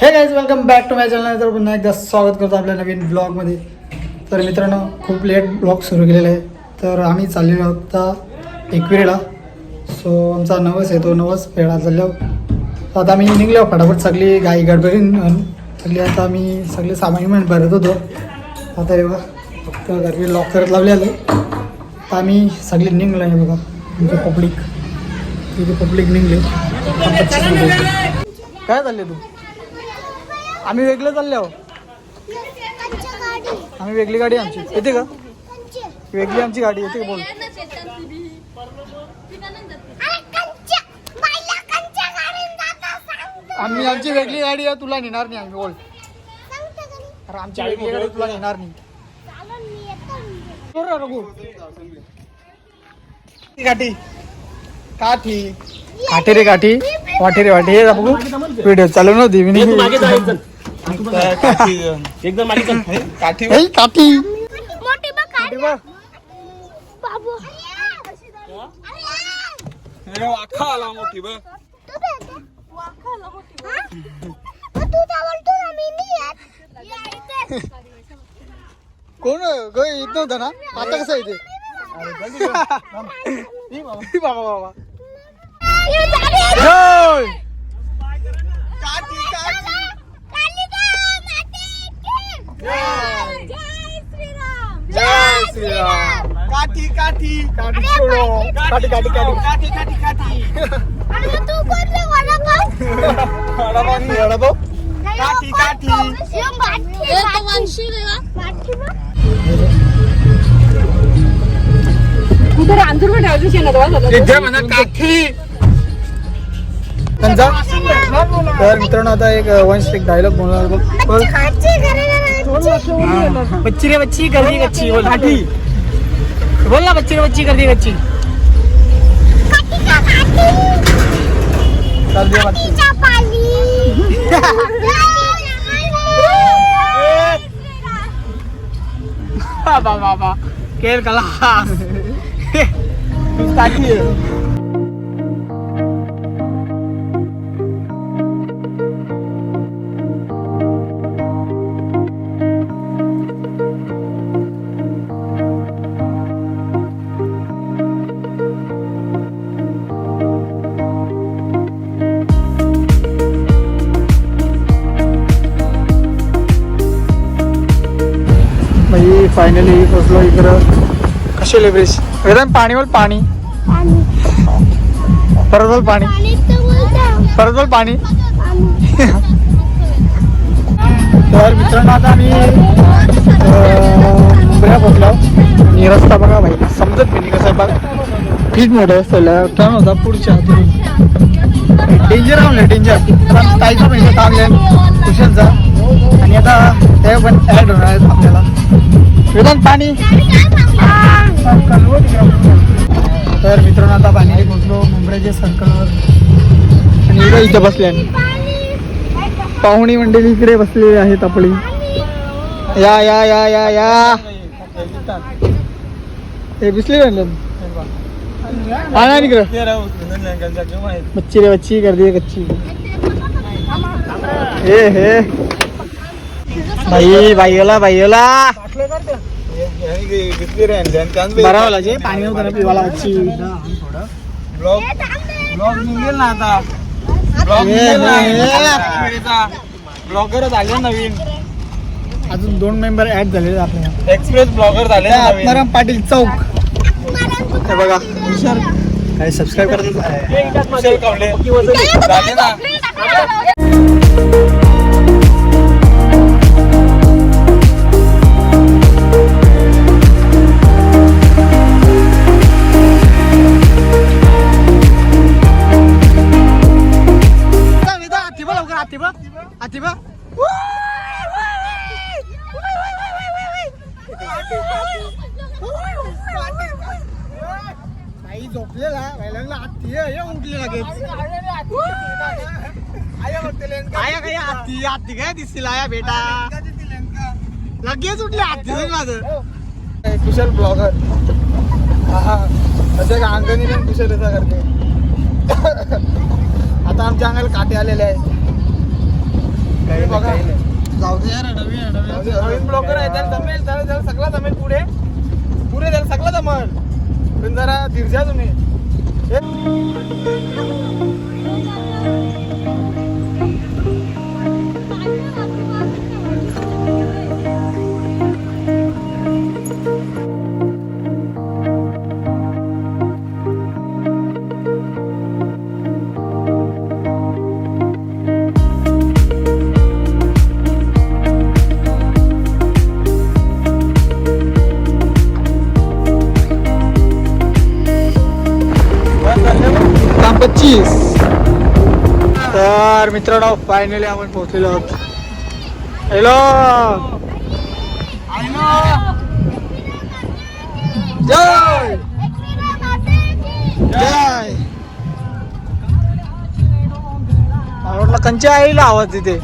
Hey guys welcome back to my channel तर पुन्हा एकदा स्वागत करतो आपल्या नवीन ब्लॉगमध्ये तर मित्रांनो खूप लेट ब्लॉग सुरू केलेला आहे. तर आम्ही चाललेलो आहोत आता एकविरेला. सो आमचा नवस आहे तो नवस फेडा चाललो तर आता आम्ही निघलो फटाफट सगळी गाई गडबडीन सगळी आता आम्ही सगळे सामान भरत होतो. आता हे बघा फक्त घरी लॉक करत लावले आले. तर आम्ही सगळे निघलो आहे बघा आमचे पब्लिक तिथे पब्लिक निघले. काय चालले तू? आम्ही वेगळे चालले आहो. आम्ही वेगळी गाडी आमची. येते का? वेगळी आमची गाडी. येते का? बोल. आम्ही आमची वेगळी गाडी आहे तुला नेणार नाही आम्ही. बोल. अरे आमची वेगळी गाडी तुला नेणार नाही. काठी काठी. काठी. रे काठी. वाटी रे वाटी. हे बघू व्हिडिओ चालू नव्हती मी एकदम चल काठी हे, काठी मोठी बघ. बाबू तू बोलतो ना मी नाही येत कोण ग येत नव्हतं ना आता कसं येते बाबा बाबा जय! जय श्रीराम काठी काठी काठी. सोडो काठी काठी. काठी काठी काठी. काठी तू कोणते वडापाव अडबो काठी काठी त्यांचा तर मित्रांनो आता एक वन स्टिक डायलॉग बोलणार बघ बोल बच्ची रे बच्ची गर्दी कच्ची बोल काठी बोल ना बच्ची रे बच्ची गर्दी कच्ची बाबा बाबा. कला. काठी भाई फायनली पोचलो इकडं. कसे ब्रिज वेदांत पाणी बोल पाणी. परत बोल पाणी. परत बोल पाणी. तर मित्रांनो आता आम्ही अं, मुंबईला पोचलो आणि रस्ता बघा भाई समजत नाही कसं बघा बघ. ठीक मोठं असतं टर्न होता पुढच्या हातून. डेंजर आणलं डेंजर ताईचा पैसा थांबले कुशलचा. आणि आता ते पण ॲड होणार आहेत आपल्याला. वेदांत पाणी. तर मित्रांनो आता पाणी पोचलो मुंबईचे सर्कलवर आणि इकडे इथं बसले पाहुणी मंडळी इकडे बसलेली आहेत आपली. या या या या या. हे बिसले आणा इकडे बच्ची रे बच्ची गर्दी आहे कच्ची हे हे. बाई बाईला बाईला. बरा वाला जे पाणी नव्हतं ना पिवाला बच्ची ब्लॉगर झाले नवीन. अजून दोन मेंबर ऍड झालेले आपल्याला. एक्सप्रेस ब्लॉगर झाले नवीन. आत्माराम पाटील चौक. हे बघा काय सबस्क्राईब करा कुशल कवले. झाले ना. कुशल ब्लॉगर. हा असे का अंगणी पण कुशल येता करते आता आमच्या अंगाला काटे आलेले आहे बघा. जाऊ दे यार नवीन ब्लॉगर आहे त्याला जमेल त्याला त्याला सगळं जमेल पुढे. पुढे त्याला सगळं जमल. पण जरा धीरजा तुम्ही. मित्रांनो फायनली आपण पोहोचलेलो आहोत. हॅलो जय! जय! कंच्या आईला आवाज तिथे.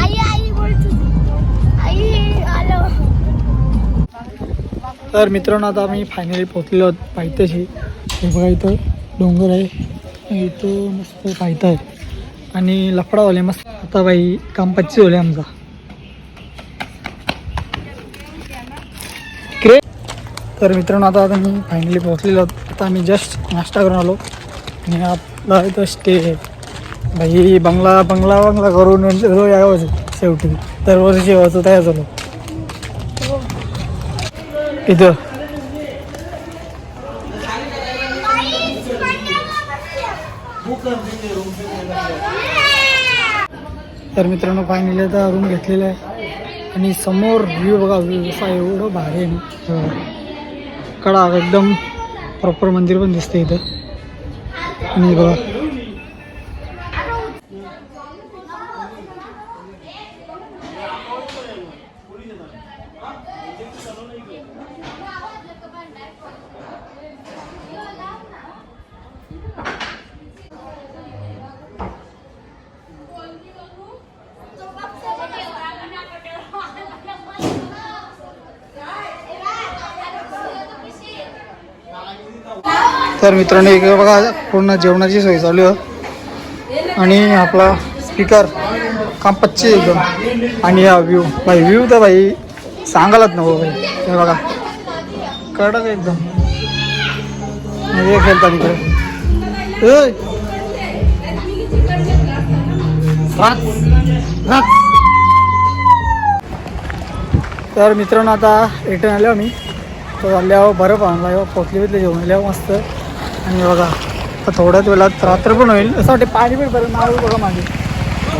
आई आई बोलतो आई आलो. तर मित्रांनो आता आम्ही फायनली पोहोचलेलो आहोत पायथ्याशी. हे बघा इथं डोंगर आहे. इथं मस्त पायथा आहे. आणि लफडावाले मस्त आता बाई काम पच्ची झाले आमचा. इकडे तर मित्रांनो आता आता मी फायनली पोहोचलेलो आता आम्ही जस्ट नाश्ता करून आलो. आणि आपला इथं स्टे भाई बंगला बंगला बंगला करून म्हणजे रोज यावंच शेवटी. दरवर्षी यावंचं तयार झालो. इथं तर मित्रांनो फायनली आता रूम घेतलेला आहे. आणि समोर व्ह्यू बघा व्ह्यू असा एवढं भारी आहे. कडा एकदम प्रॉपर मंदिर पण दिसतं इथं. आणि बघा तर मित्रांनो एक बघा पूर्ण जेवणाची सोय चालू आहे. आणि आपला स्पीकर काम पच्ची एकदम. आणि हा व्ह्यू भाई व्ह्यू तर भाई सांगायलाच नको भाई. हे बघा कडक एकदम. हे खेळता तिकडे तर मित्रांनो आता रिटर्न आलो आम्ही. तर आल्यावर बरं आणला पोचले बितले जेवण आल्यावर मस्त. आणि बघा आता थोड्याच वेळात रात्र पण होईल. असं वाटते पाणी पण बरं माहोल बघा मागे.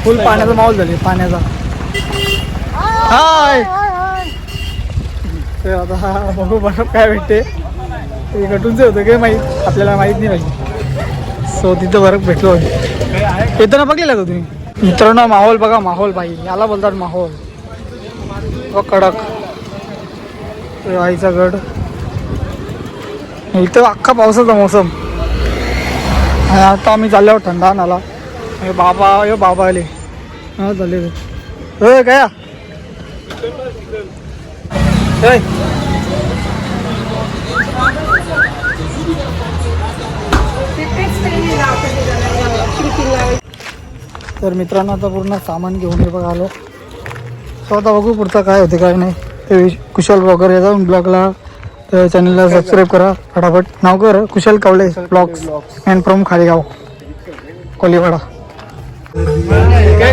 फुल पाण्याचा माहोल झाले पाण्याचा. हाय! ते आता हा बघू बरं काय भेटते ते गटूनचं होतं काय माहीत? आपल्याला माहीत नाही पाहिजे सो तिथं बरं भेटलो येताना बघलेला का तुम्ही? मित्रांनो माहोल बघा माहोल बाई. याला बोलतात माहोल. व कडक. ते आईचा गड. इथं अख्खा पावसाचा मोसम. आणि आता आम्ही चालल्यावर थंडा आला हे बाबा यो बाबा आले. हा चालले होय काय होय. तर मित्रांनो आता पूर्ण सामान घेऊन हे बघा आलो. सो आता बघू पुढचं काय होते काय नाही. ते कुशल वगैरे जाऊन ब्लॉगला तर चॅनलला सबस्क्राईब करा फटाफट. नाव कर Kushal Kawale blogs and from Khaligaon Koliwada. काय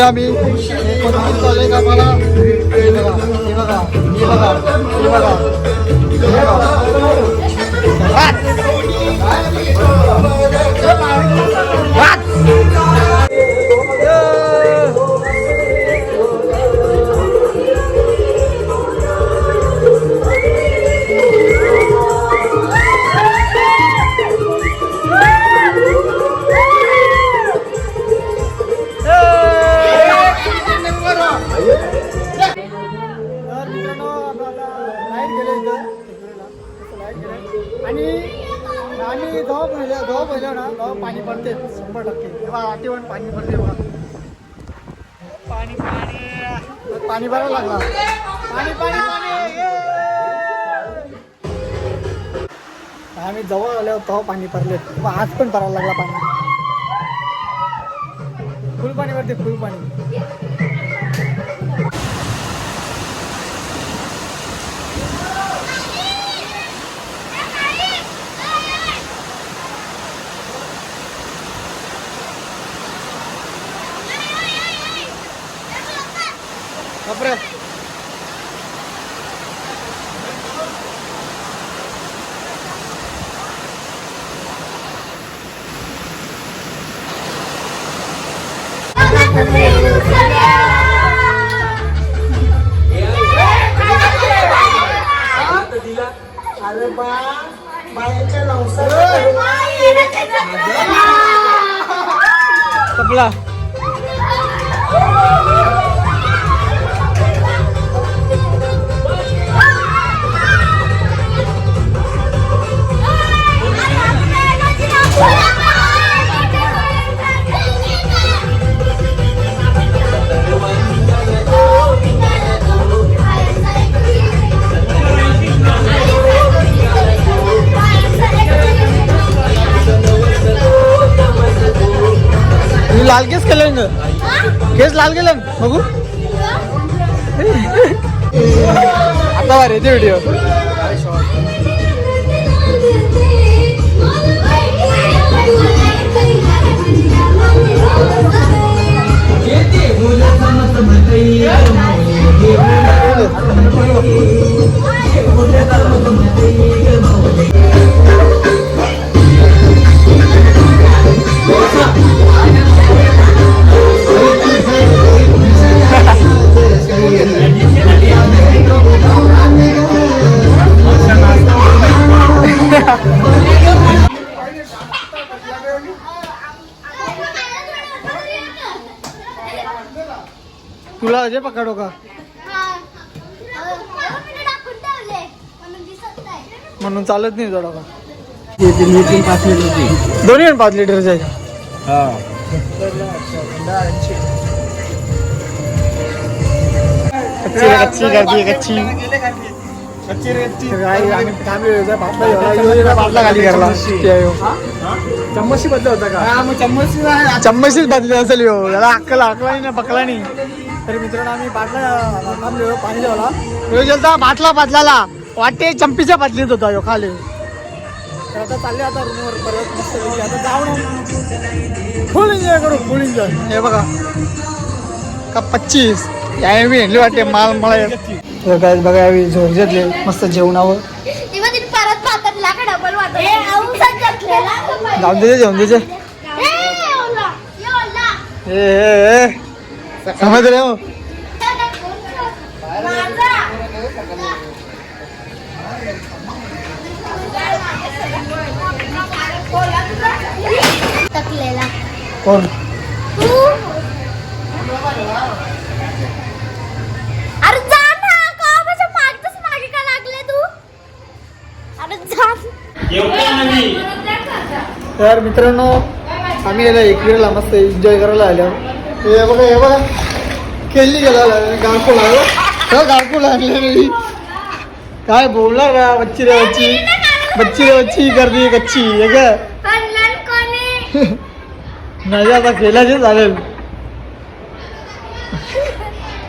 आम्ही. पहिल्या पहिल्या पाणी पडते शंभर टक्के. पाणी पाणी भरावं लागला. पाणी पाणी पाणी. आम्ही जवळ आलो तेव्हा पाणी पडले आज पण भरायला लागला पाणी. फुल पाणी भरते फुल पाणी अरे बा बायाच्या नवसाला कपला लाल केस केलं केस लाल केलं बघू. आता भारी येते व्हिडिओ पकडो का? म्हणून चालत नाही जोडा का? दोन्ही पण पाच लिटरचे आहे कच्ची रे, कच्ची गर्दी कच्ची. खाली हो. चम्मची बद्दल होता का? चम्मच चम्मचीच बदली असेल याला अक्कल अकला नाही ना पकला नाही तर मित्रांनो आम्ही बाटला थांबलो पाणी जेवला यो जेलता बाटला बदलाला. वाटे चंपीच्या बदलीत होता यो खाली. तर आता चालले आता रूमवर परत मस्त पैकी. आता जाऊन फुल एन्जॉय करू फुल एन्जॉय हे बघा. का पच्चीस. या मी वाटते माल मला तर काय बघा यावेळी झोप घेतले. मस्त जेवणावर. जाऊन द्यायचे जेवण समज रे हो कोण? तू? अरे जा ना का माझ्या मागतच मागे का लागले तू? अरे जा तर मित्रांनो आम्ही याला एकविरेला मस्त एन्जॉय करायला आलो. हे बघा हे बघा. केली गेला हो काय बोलला का बच्ची रे बच्ची? बच्ची रे बच्ची गर्दी कच्ची हे काय आणलं कोणी? नाही आता केल्याचे चालेल.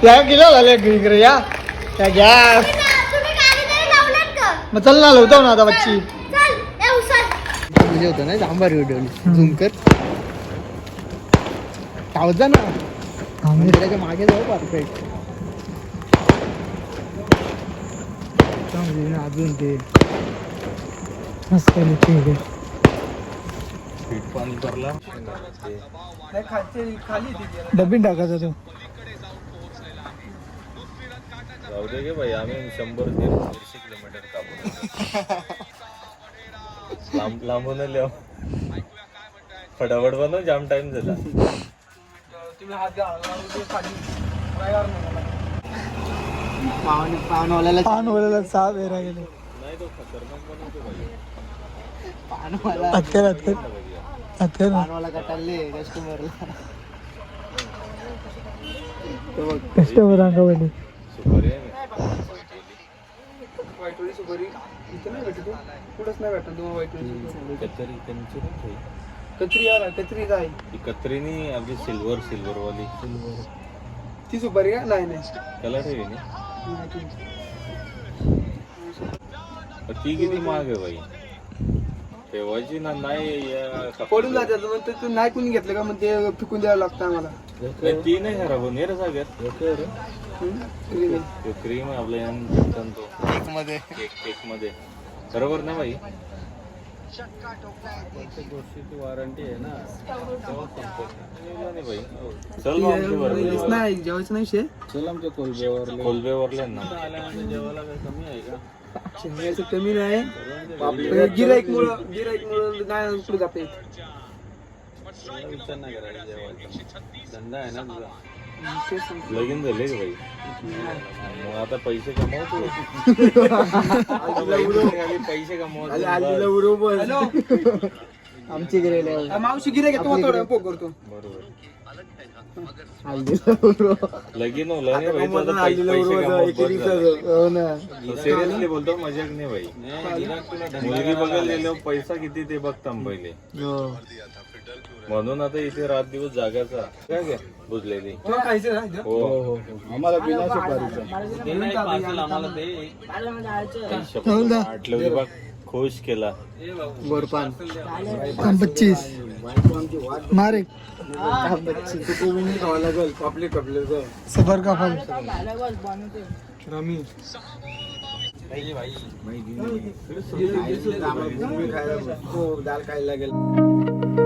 या गेल्या झाल्या इकडे या. त्या गॅस मग चल ना लावतो ना आता बच्ची. तुझे होतं ना व्हिडिओ झूम पावजा ना. मंदिराच्या मागे जाऊ परफेक्ट अजून ते. मस्त ठीक आहे डब्बीन टाकायचा तो. जाऊ दे गे भाई आम्ही शंभर दीडशे किलोमीटर लांब लांबून लिहा. फटाफट बनव जाम टाइम झाला. तुम्ही हात सहा वेळा गेले. कटाले कस्टमरला तो बघ कस्टमर अंगावली? वाईटोळी सुपारी इथे नाही भेटत हो. कुठंच नाही भेटत तुम्हाला वाईटोळी सुपारी. कतरी काही. कत्री यार कत्री काय? ती कत्रीनी आपली सिल्वर सिल्वर वाली ती सुपारी का? नाही नाही. ठेवी नाही नाही, ती- पण ती किती महाग आहे बाई? ठेवायची ना नाही या पडून जातात मग ते तू नाही कोणी घेतलं का? मग ते फिकून द्यावं लागतं आम्हाला. नाही, ती नाही खराब रे सागर हम्म? नाही. क्रीम आहे आपल्या यानं भेटतं तो. केकमध्ये केक केकमध्ये बरोबर ना बाई? वॉरंटी आहे ना नाही बाई चल मग आमच्या बरोबर नाही जेवायचं नाही शे चल आमच्या कोलब्यावर कोलबेवरले ना जेवायला काही कमी आहे का शेंगाचं कमी नाही गिराईक मुळे गिराईक मुळे नाही पुढे जाता विचार नाही करायचा जेवायचा धंदा आहे ना तुझा लगीन झाले का बाई मग आता पैसे कमावतो. पैसे कमावतो. आमची गिराईक मावशी आहे, तुम्हाला थोडं पोक करतो. बरोबर लगीन भाई हो सिरियसली बोलतो मजाक नाही भाई. मुलगी बघायला गेलो पैसा किती ते बघताम पहिले म्हणून आता इथे रात दिवस जागायचा. काय घ्या बुजलेली. ना हो आम्हाला बिना सुपारीचा आम्हाला ते शपथ, आठला विभाग खुश केला. गोरपान पच्चीस. मारे लागेल कपले सफर का फल? रमी. हो दाल खायला गेलं